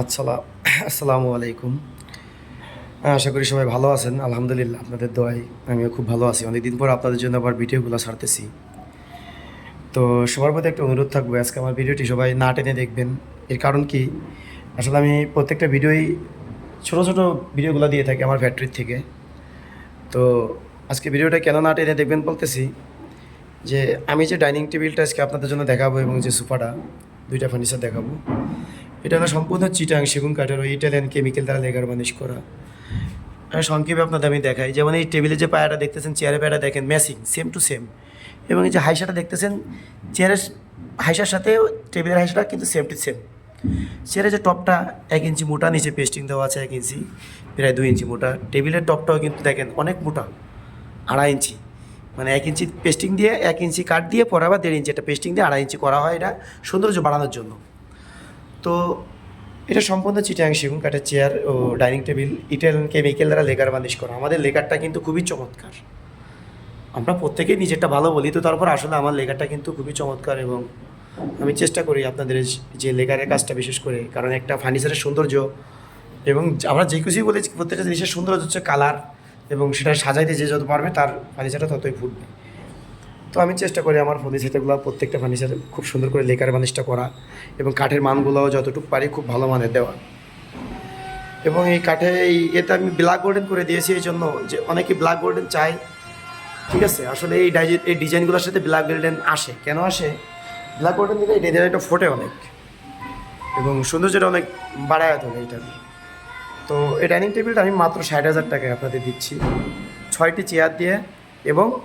আসসালাম আসসালামু আলাইকুম। আশা করি সবাই ভালো আছেন, আলহামদুলিল্লাহ, আপনাদের দোয়াই আমিও খুব ভালো আছি। অনেকদিন পর আপনাদের জন্য আবার ভিডিওগুলো ছাড়তেছি। তো সবার প্রতি একটা অনুরোধ থাকবে, আজকে আমার ভিডিওটি সবাই না টেনে দেখবেন। এর কারণ কি? আসলে আমি প্রত্যেকটা ভিডিওই ছোটো ছোটো ভিডিওগুলো দিয়ে থাকি আমার ফ্যাক্টরির থেকে। তো আজকে ভিডিওটা কেন না টেনে দেখবেন বলতেছি যে, আমি যে ডাইনিং টেবিলটা আজকে আপনাদের জন্য দেখাবো এবং যে সোফাটা, দুইটা ফার্নিচার দেখাবো। এটা হলো সম্পূর্ণ চিটাং, সেগুন কাঠের ওই ইটালিয়ান কেমিক্যাল দ্বারা লেগার মানিশ করা। আর সংক্ষেপে আপনাদের আমি দেখাই, যেমন এই টেবিলে যে পায়াটা দেখতেছেন চেয়ারে পায়াটা দেখেন ম্যাচিং সেম টু সেম এবং এই যে হাইসাটা দেখতেছেন চেয়ারের হাইসার সাথে টেবিলের হাইসাটা কিন্তু সেম টু সেম চেয়ারের যে টপটা এক ইঞ্চি মোটা, নিচে পেস্টিং দেওয়া আছে এক ইঞ্চি, প্রায় দুই ইঞ্চি মোটা। টেবিলের টপটাও কিন্তু দেখেন অনেক মোটা, আড়াই ইঞ্চি। মানে এক ইঞ্চি পেস্টিং দিয়ে, এক ইঞ্চি কাঠ দিয়ে পরে আবার দেড় ইঞ্চি একটা পেস্টিং দিয়ে আড়াই ইঞ্চি করা হয় এটা সৌন্দর্য বাড়ানোর জন্য। তো এটা সম্পূর্ণ চিটাং সেগুন কাঠের চেয়ার ও ডাইনিং টেবিল ইটালিয়ান কেমিক্যাল দ্বারা লেকার বানিশ করা। আমাদের লেকারটা কিন্তু খুবই চমৎকার। আমরা প্রত্যেকেই নিজেরটা ভালো বলি, তো তারপর আসলে আমার লেখাটা কিন্তু খুবই চমৎকার এবং আমি চেষ্টা করি আপনাদের যে লেখারের কাজটা বিশেষ করে, কারণ একটা ফার্নিচারের সৌন্দর্য এবং আমরা যে কিছুই বলি প্রত্যেকটা জিনিসের সৌন্দর্য হচ্ছে কালার এবং সেটা সাজাইতে যে যত পারবে তার ফার্নিচারটা ততই ফুটবে। তো আমি চেষ্টা করি আমার ফার্নিচারগুলো প্রত্যেকটা ফার্নিচার খুব সুন্দর করে লেকার বানিশটা করা এবং কাঠের মানগুলোও যতটুকু পারি খুব ভালো মানের দেওয়া। এবং এই কাঠে এই এটা আমি ব্ল্যাক গোল্ডেন করে দিয়েছি এই জন্য যে অনেকে ব্ল্যাক গোল্ডেন চায়। ঠিক আছে? আসলে এই এই ডিজাইনগুলোর সাথে ব্ল্যাক গোল্ডেন আসে। কেন আসে? ব্ল্যাক গোল্ডেন দিলে এই ডিজাইনটা ফোটে অনেক। এবং সৌন্দর্যটা অনেক বাড়ায় তোলে এটা। তো এই ডাইনিং টেবিলটা আমি মাত্র ষাট হাজার টাকায় আপনাদের দিচ্ছি। ছয়টি চেয়ার দিয়ে এবং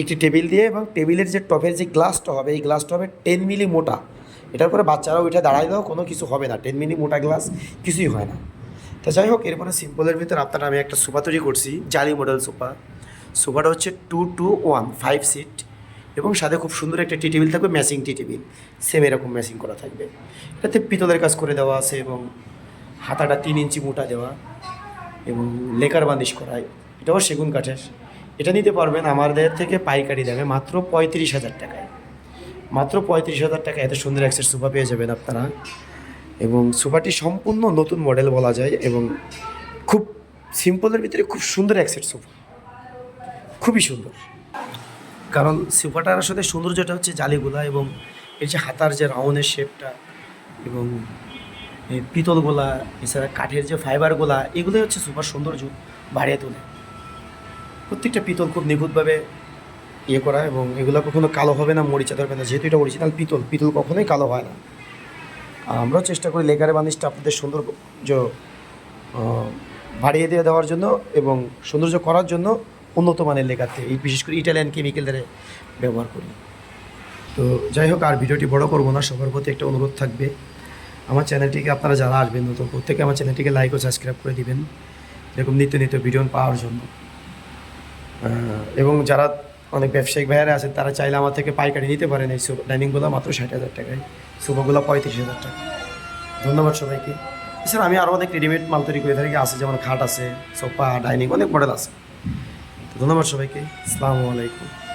একটি টেবিল দিয়ে এবং টেবিলের যে টপের যে গ্লাসটা হবে, এই গ্লাসটা হবে টেন মিলি মোটা। এটার পরে বাচ্চারা উঠে দাও, কোনো কিছু হবে না। টেন মিলি মোটা গ্লাস কিছুই হয় না। তা যাই হোক, এরপরে সিম্পলের ভিতরে আপনারা আমি একটা সোফা তৈরি করছি, জালি মডেল সোফা। সোফাটা হচ্ছে two two one five seat এবং সাথে খুব সুন্দর একটা টি টেবিল থাকবে ম্যাচিং টি টেবিল। সেম এরকম ম্যাচিং করা থাকবে। এটাতে পিতলের কাজ করে দেওয়া আছে এবং হাতাটা তিন ইঞ্চি মোটা দেওয়া এবং লেকার বান্দিশ করা এটাও সেগুন কাঠের। এটা নিতে পারবেন আমাদের থেকে পাইকারি দামে মাত্র পঁয়ত্রিশ হাজার টাকায়। মাত্র পঁয়ত্রিশ হাজার টাকায় এত সুন্দর একসের সোফা পেয়ে যাবেন আপনারা। এবং সোফাটি সম্পূর্ণ নতুন মডেল বলা যায় এবং খুব সিম্পলের ভিতরে খুব সুন্দর একসেট সোফা খুবই সুন্দর। কারণ সোফাটার আসলে সৌন্দর্যটা হচ্ছে জালিগুলা এবং এর যে হাতার যে রাউন্ডের শেপটা এবং এই পিতলগুলা এছাড়া কাঠের যে ফাইবারগুলা এগুলোই হচ্ছে সুপার সৌন্দর্য বাড়িয়ে তোলে। প্রত্যেকটা পিতল খুব নিখুঁতভাবে ইয়ে করা এবং এগুলো কখনো কালো হবে না, মরিচা ধরবে না। যেহেতু এটা অরিজিনাল পিতল পিতল কখনোই কালো হয় না। আর আমরাও চেষ্টা করি লেকারের বানিশটা আপনাদের সৌন্দর্য বাড়িয়ে দিয়ে দেওয়ার জন্য এবং সৌন্দর্য করার জন্য উন্নত মানের লেখাতে এই বিশেষ করে ইটালিয়ান কেমিক্যাল দ্বারা ব্যবহার করি। তো যাই হোক, আর ভিডিওটি বড় করব না, সবার প্রতি একটা অনুরোধ থাকবে। আমার চ্যানেলটিকে আপনারা যারা আসবেন নতুন, প্রত্যেকে আমার চ্যানেলটিকে লাইক ও সাবস্ক্রাইব করে দিবেন। এরকম নিত্য নিত্য ভিডিও পাওয়ার জন্য। এবং যারা অনেক ব্যবসায়িক ভাইয়ারা আছে, তারা চাইলে আমার থেকে পাইকারি নিতে পারেন। এই ডাইনিংগুলো মাত্র ষাট হাজার টাকায়। সোফাগুলো পঁয়ত্রিশ হাজার টাকা। ধন্যবাদ সবাইকে। স্যার আমি আরও অনেক রেডিমেড মাল তৈরি করে থাকি আছে, যেমন খাট আছে, সোফা, ডাইনিং, অনেক মডেল আছে। ধন্যবাদ সবাইকে। আসসালামু আলাইকুম।